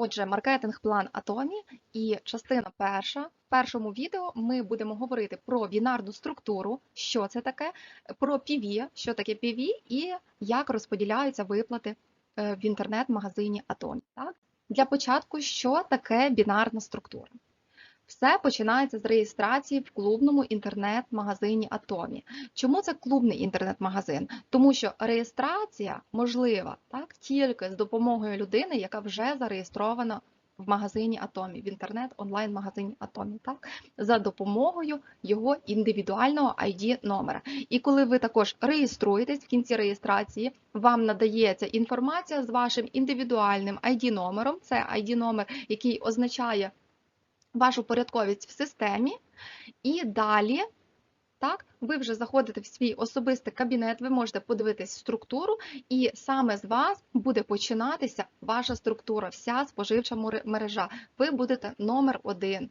Отже, маркетинг-план Атомі і частина перша. В першому відео ми будемо говорити про бінарну структуру, що це таке, про PV, що таке PV і як розподіляються виплати е, в інтернет-магазині Атомі. Так? Для початку, що таке бінарна структура? Все починається з реєстрації в клубному інтернет-магазині Атомі. Чому це клубний інтернет-магазин? Тому що реєстрація можлива так, тільки з допомогою людини, яка вже зареєстрована в магазині Атомі, в інтернет-онлайн-магазині Атомі, так, за допомогою його індивідуального ID номера. І коли ви також реєструєтесь в кінці реєстрації, вам надається інформація з вашим індивідуальним ID номером. Це ID номер, який означає вашу порядковість в системі, і далі. Так, ви вже заходите в свій особистий кабінет, ви можете подивитись структуру, і саме з вас буде починатися ваша структура, вся споживча мережа. Ви будете номер один.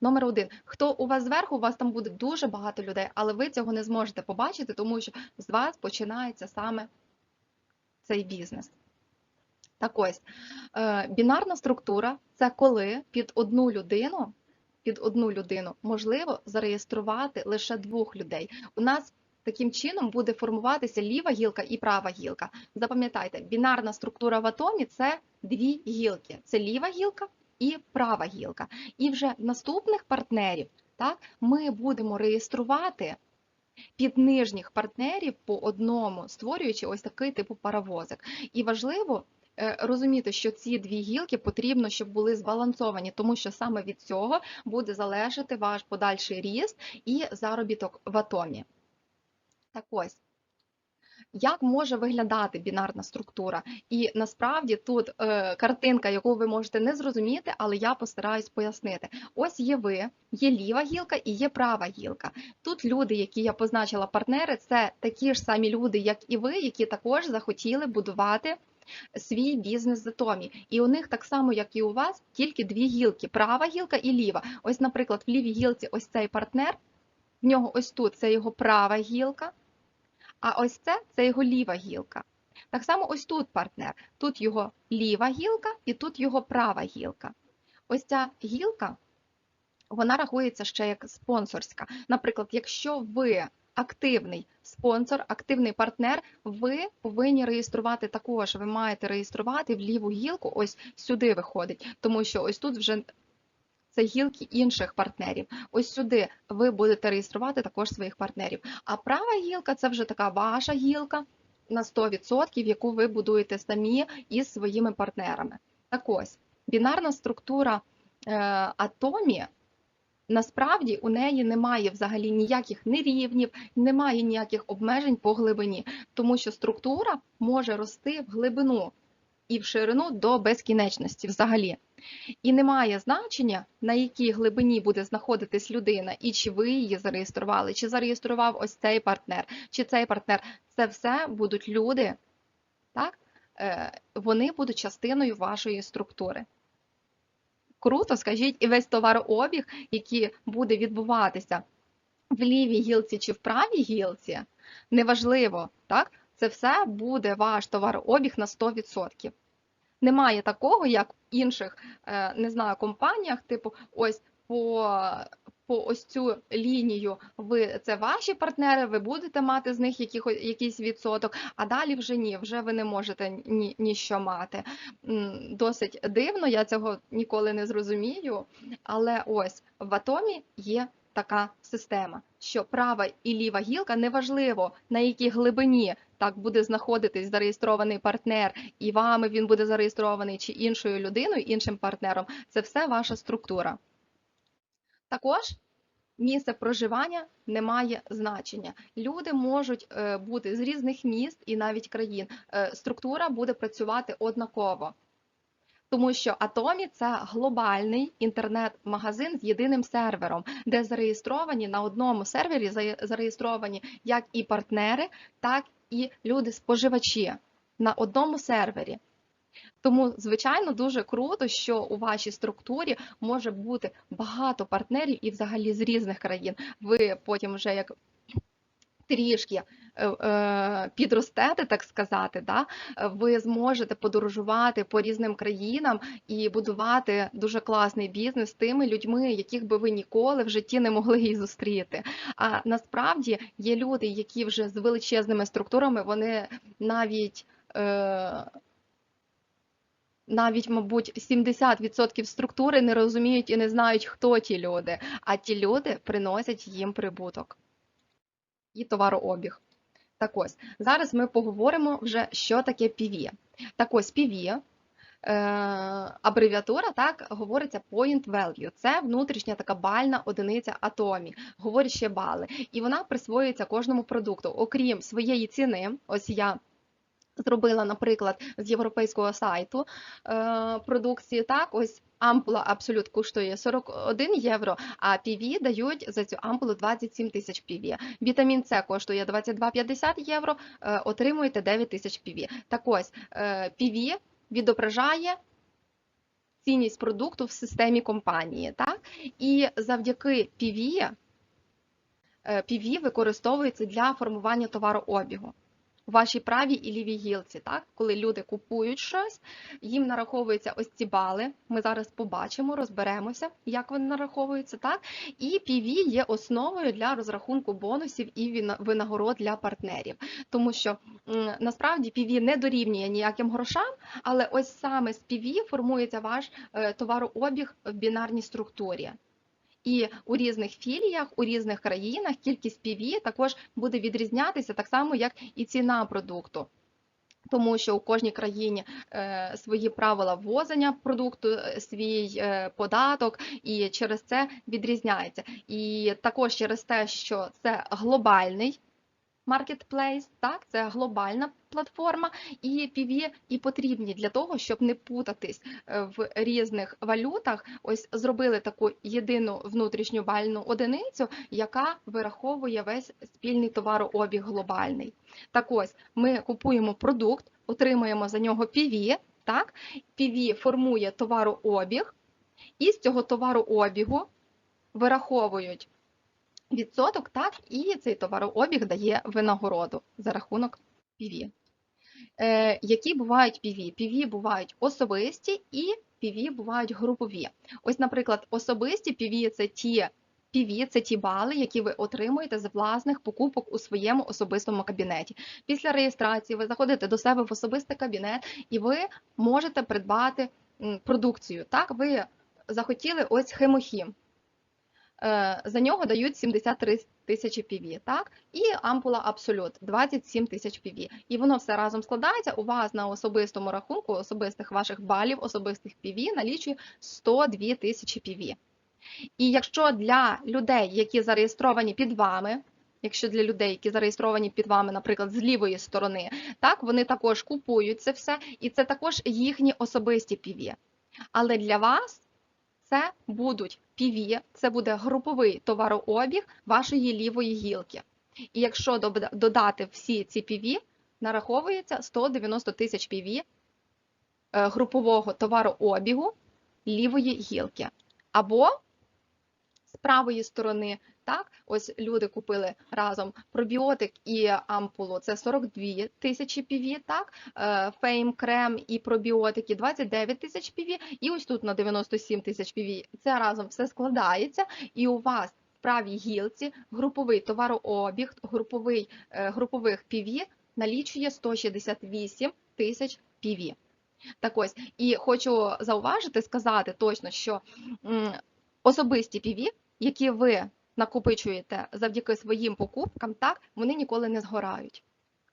Номер один. Хто у вас зверху, у вас там буде дуже багато людей, але ви цього не зможете побачити, тому що з вас починається саме цей бізнес. Так ось, е, бінарна структура це коли під одну людину, під одну людину можливо зареєструвати лише двох людей. У нас таким чином буде формуватися ліва гілка і права гілка. Запам'ятайте, бінарна структура в атомі це дві гілки: це ліва гілка і права гілка. І вже наступних партнерів так, ми будемо реєструвати під нижніх партнерів по одному, створюючи ось такий типу паровозик. І важливо розуміти, що ці дві гілки потрібно, щоб були збалансовані, тому що саме від цього буде залежати ваш подальший ріст і заробіток в атомі. Так ось. Як може виглядати бінарна структура? І насправді тут е, картинка, яку ви можете не зрозуміти, але я постараюсь пояснити. Ось є ви, є ліва гілка і є права гілка. Тут люди, які я позначила партнери, це такі ж самі люди, як і ви, які також захотіли будувати свій бізнес з Атомі. І у них так само, як і у вас, тільки дві гілки: права гілка і ліва. Ось, наприклад, в лівій гілці ось цей партнер, в нього ось тут це його права гілка. А ось це це його ліва гілка. Так само ось тут партнер. Тут його ліва гілка і тут його права гілка. Ось ця гілка, вона рахується ще як спонсорська. Наприклад, якщо ви активний спонсор, активний партнер, ви повинні реєструвати також. Ви маєте реєструвати в ліву гілку, ось сюди виходить, тому що ось тут вже це гілки інших партнерів. Ось сюди ви будете реєструвати також своїх партнерів. А права гілка це вже така ваша гілка на 100%, яку ви будуєте самі із своїми партнерами. Так ось, бінарна структура е, атомі. Насправді у неї немає взагалі ніяких нерівнів, немає ніяких обмежень по глибині, тому що структура може рости в глибину і в ширину до безкінечності взагалі. І немає значення, на якій глибині буде знаходитись людина, і чи ви її зареєстрували, чи зареєстрував ось цей партнер, чи цей партнер. Це все будуть люди, так? Е, вони будуть частиною вашої структури. Круто, скажіть, і весь товарообіг, який буде відбуватися в лівій гілці чи в правій гілці, неважливо, так? Це все буде ваш товарообіг на 100%. Немає такого, як в інших, е, не знаю, компаніях, типу, ось по, по ось цю лінію ви це ваші партнери, ви будете мати з них якихось, якийсь відсоток, а далі вже ні, вже ви не можете ні, ніщо мати. Досить дивно, я цього ніколи не зрозумію. Але ось в атомі є така система, що права і ліва гілка неважливо на якій глибині так буде знаходитись зареєстрований партнер, і вами він буде зареєстрований чи іншою людиною, іншим партнером. Це все ваша структура. Також місце проживання не має значення. Люди можуть е, бути з різних міст і навіть країн. Е, Структура буде працювати однаково. Тому що Атомі це глобальний інтернет-магазин з єдиним сервером, де зареєстровані на одному сервері зареєстровані як і партнери, так і люди-споживачі на одному сервері. Тому, звичайно, дуже круто, що у вашій структурі може бути багато партнерів і взагалі з різних країн. Ви потім вже як трішки е, е, підростете, так сказати, да, ви зможете подорожувати по різним країнам і будувати дуже класний бізнес з тими людьми, яких би ви ніколи в житті не могли і зустріти. А насправді є люди, які вже з величезними структурами, вони навіть. Е, навіть, мабуть, 70% структури не розуміють і не знають, хто ті люди, а ті люди приносять їм прибуток і товарообіг. Так ось, зараз ми поговоримо вже, що таке PV. Так ось PV, е, абревіатура, так, говориться Point Value. Це внутрішня така бальна одиниця атомі, говорить ще бали. І вона присвоюється кожному продукту. Окрім своєї ціни, ось я зробила, наприклад, з європейського сайту е, продукції. Так, ось ампула Абсолют коштує 41 євро, а PV дають за цю ампулу 27 тисяч PV. Вітамін С коштує 22,50 євро, е, отримуєте 9 тисяч PV. Так ось е, PV відображає. Цінність продукту в системі компанії, так? І завдяки PV, е, PV використовується для формування товарообігу у вашій правій і лівій гілці, так? Коли люди купують щось, їм нараховуються ось ці бали. Ми зараз побачимо, розберемося, як вони нараховуються, так? І PV є основою для розрахунку бонусів і винагород для партнерів. Тому що насправді PV не дорівнює ніяким грошам, але ось саме з PV формується ваш е, товарообіг в бінарній структурі. І у різних філіях, у різних країнах кількість PV також буде відрізнятися так само, як і ціна продукту. Тому що у кожній країні е, свої правила ввозення продукту, е, свій е, податок, і через це відрізняється. І також через те, що це глобальний маркетплейс, так, це глобальна платформа, і PV і потрібні для того, щоб не путатись е, в різних валютах. Ось зробили таку єдину внутрішню бальну одиницю, яка вираховує весь спільний товарообіг глобальний. Так ось ми купуємо продукт, отримуємо за нього PV, так, PV формує товарообіг, і з цього товарообігу вираховують відсоток, так, і цей товарообіг дає винагороду за рахунок PV. Е, які бувають PV? PV бувають особисті і PV бувають групові. Ось, наприклад, особисті PV – це ті PV – це ті бали, які ви отримуєте з власних покупок у своєму особистому кабінеті. Після реєстрації ви заходите до себе в особистий кабінет і ви можете придбати продукцію. Так, ви захотіли ось хемохім. Е, За нього дають 73 тисячі PV, так? І ампула Абсолют 27 тисяч PV. І воно все разом складається. У вас на особистому рахунку, особистих ваших балів, особистих PV налічує 102 тисячі PV. І якщо для людей, які зареєстровані під вами, якщо для людей, які зареєстровані під вами, наприклад, з лівої сторони, так, вони також купують це все, і це також їхні особисті PV. Але для вас це будуть PV, це буде груповий товарообіг вашої лівої гілки. І якщо додати всі ці PV, нараховується 190 тисяч PV е, групового товарообігу лівої гілки. Або з правої сторони, так, ось люди купили разом пробіотик і ампулу, це 42 тисячі PV, так, е, фейм, крем і пробіотики 29 тисяч PV, і ось тут на 97 тисяч PV. Це разом все складається, і у вас в правій гілці груповий товарообіг, груповий, е, групових PV налічує 168 тисяч PV. Так ось, і хочу зауважити, сказати точно, що особисті PV, які ви накопичуєте завдяки своїм покупкам, так, вони ніколи не згорають.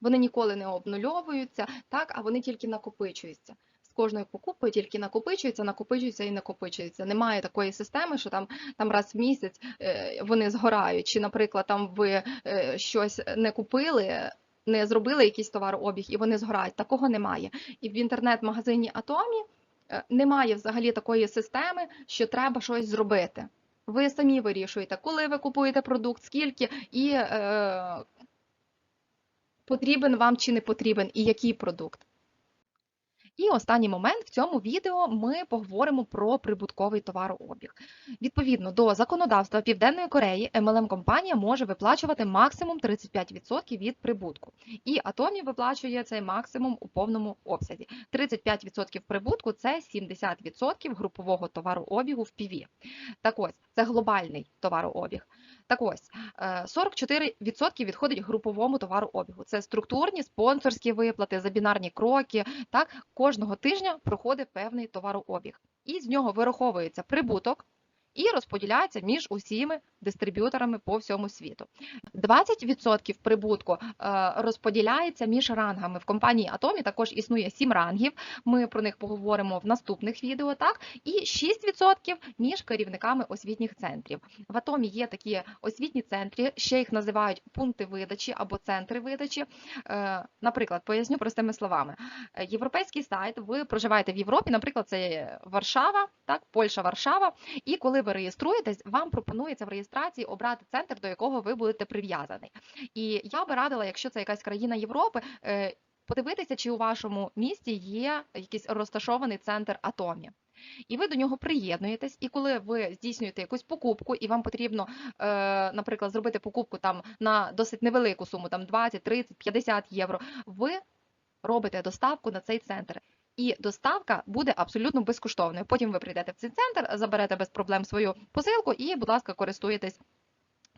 Вони ніколи не обнульовуються, так, а вони тільки накопичуються. З кожною покупкою тільки накопичуються, накопичуються і накопичуються. Немає такої системи, що там, там раз в місяць е, вони згорають. Чи, наприклад, там ви е, щось не купили, не зробили якийсь товарообіг і вони згорають. Такого немає. І в інтернет-магазині Атомі е, немає взагалі такої системи, що треба щось зробити. Ви самі вирішуєте, коли ви купуєте продукт, скільки і е, потрібен вам чи не потрібен, і який продукт. І останній момент в цьому відео ми поговоримо про прибутковий товарообіг. Відповідно до законодавства Південної Кореї, MLM компанія може виплачувати максимум 35% від прибутку. І Атомі виплачує цей максимум у повному обсязі. 35% прибутку це 70% групового товарообігу в ПІВі. Так ось, це глобальний товарообіг. Так ось, е, 44% відходить груповому товарообігу. Це структурні спонсорські виплати, забінарні кроки. Так, кожного тижня проходить певний товарообіг. І з нього вираховується прибуток і розподіляється між усіми дистриб'юторами по всьому світу. 20% прибутку е, розподіляється між рангами. В компанії Атомі також існує 7 рангів. Ми про них поговоримо в наступних відео. Так, і 6% між керівниками освітніх центрів. В Атомі є такі освітні центри, ще їх називають пункти видачі або центри видачі. Е, Наприклад, поясню простими словами. Європейський сайт, ви проживаєте в Європі, наприклад, це Варшава, так, Польща, Варшава. І коли ви реєструєтесь, вам пропонується в реєстрації обрати центр, до якого ви будете прив'язаний. І я би радила, якщо це якась країна Європи. е, Подивитися, чи у вашому місті є якийсь розташований центр Атомі. І ви до нього приєднуєтесь, і коли ви здійснюєте якусь покупку, і вам потрібно, е, наприклад, зробити покупку там на досить невелику суму, там 20, 30, 50 євро, ви робите доставку на цей центр. І доставка буде абсолютно безкоштовною. Потім ви прийдете в цей центр, заберете без проблем свою посилку і, будь ласка, користуєтесь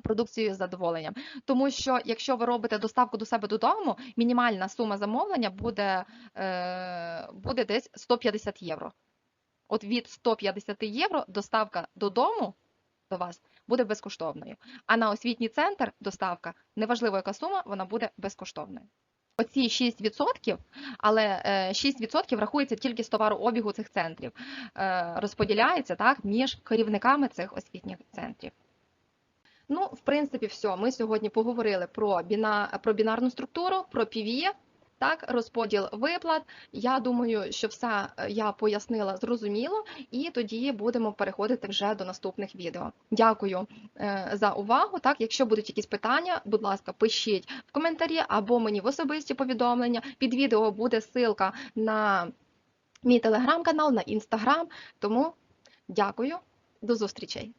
продукцією з задоволенням. Тому що якщо ви робите доставку до себе додому, мінімальна сума замовлення буде, е, буде десь 150 євро. От від 150 євро доставка додому до вас буде безкоштовною. А на освітній центр доставка, неважливо яка сума, вона буде безкоштовною. Оці 6%, але е, 6% рахується тільки з товарообігу цих центрів, е, розподіляється так між керівниками цих освітніх центрів. Ну, в принципі, все. Ми сьогодні поговорили про бінарну структуру, про PV, так, розподіл виплат. Я думаю, що все е, я пояснила зрозуміло, і тоді будемо переходити вже до наступних відео. Дякую е, за увагу. Так, якщо будуть якісь питання, будь ласка, пишіть в коментарі або мені в особисті повідомлення. Під відео буде ссылка на мій телеграм-канал, на інстаграм. Тому дякую, до зустрічей.